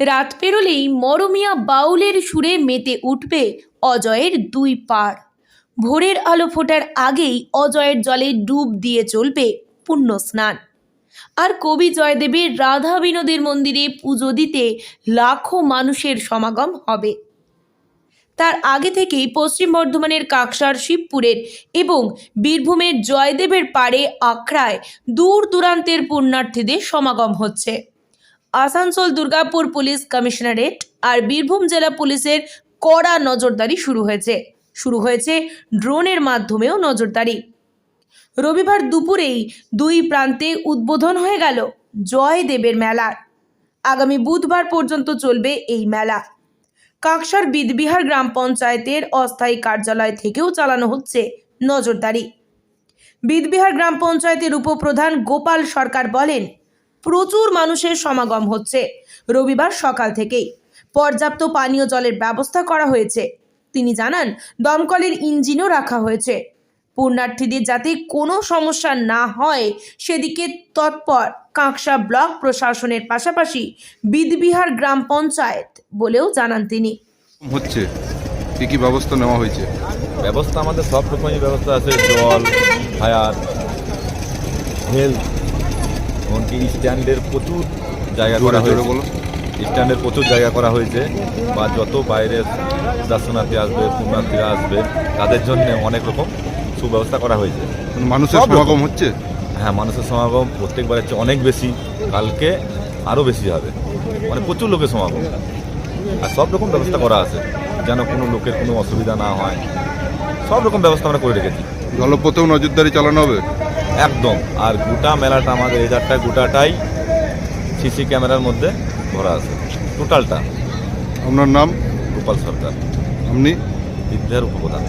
রাত পেরোলেই মরমিয়া বাউলের সুরে মেতে উঠবে অজয়ের দুই পার ভোরের আলো ফোটার আগেই অজয়ের জলে ডুব দিয়ে চলবে পুণ্য স্নান। আর কবি জয়দেবের রাধা বিনোদের মন্দিরে পুজো দিতে লাখো মানুষের সমাগম হবে। তার আগে থেকেই পশ্চিম বর্ধমানের কাকসার, শিবপুরের এবং বীরভূমের জয়দেবের পাড়ে আখড়ায় দূর দূরান্তের পুণ্যার্থীদের সমাগম হচ্ছে। আসানসোল দুর্গাপুর পুলিশ কমিশনারেট আর বীরভূম জেলা পুলিশের কড়া নজরদারি শুরু হয়েছে। শুরু হয়েছে ড্রোনের মাধ্যমেও নজরদারি। রবিবার দুপুরেই দুই প্রান্তে উদ্বোধন হয়ে গেল জয়দেবের মেলার আগামী বুধবার পর্যন্ত চলবে এই মেলা। কাকসার বিদবিহার গ্রাম পঞ্চায়েতের অস্থায়ী কার্যালয় থেকেও চালানো হচ্ছে নজরদারি। বিদবিহার গ্রাম পঞ্চায়েতের উপপ্রধান গোপাল সরকার বলেন প্রচুর মানুষের সমাগম হচ্ছে। রবিবার সকাল থেকেই পর্যাপ্ত পানীয় জলের ব্যবস্থা করা হয়েছে। তিনি জানান দমকলের ইঞ্জিনও রাখা হয়েছে। পুণ্যার্থীদের যাতে কোনো সমস্যা না হয় সেদিকে তৎপর কাঁকসা ব্লক প্রশাসনের পাশাপাশি বিদবিহার গ্রাম পঞ্চায়েত বলেও জানান তিনি। হচ্ছে। কি কি ব্যবস্থা নেওয়া হয়েছে? ব্যবস্থা আমাদের সব রকমই ব্যবস্থা আছে। জল ফায়ার হেলথ এমনকি স্ট্যান্ডের প্রচুর জায়গা করা হয়েছে। বলো। স্ট্যান্ডের প্রচুর জায়গা করা হয়েছে বা যত বাইরের দর্শনার্থী আসবে পুণ্যার্থীরা আসবে তাদের জন্য অনেক রকম সুব্যবস্থা করা হয়েছে। মানে মানুষের সমাগম হচ্ছে? হ্যাঁ মানুষের সমাগম প্রত্যেকবার হচ্ছে অনেক বেশি কালকে আরও বেশি হবে। মানে প্রচুর লোকের সমাগম। আর সব রকম ব্যবস্থা করা আছে যেন কোনো লোকের কোনো অসুবিধা না হয়। সব রকম ব্যবস্থা আমরা করে রেখেছি। জলপথেও নজরদারি চালানো হবে? একদম। আর গোটা মেলাটা আমাদের জায়গাটা গোটাটাই সিসি ক্যামেরার মধ্যে ধরা আছে। টোটালটা আপনার নাম? গোপাল সরকার। আপনি? বিদ্যার উপপ্রধান।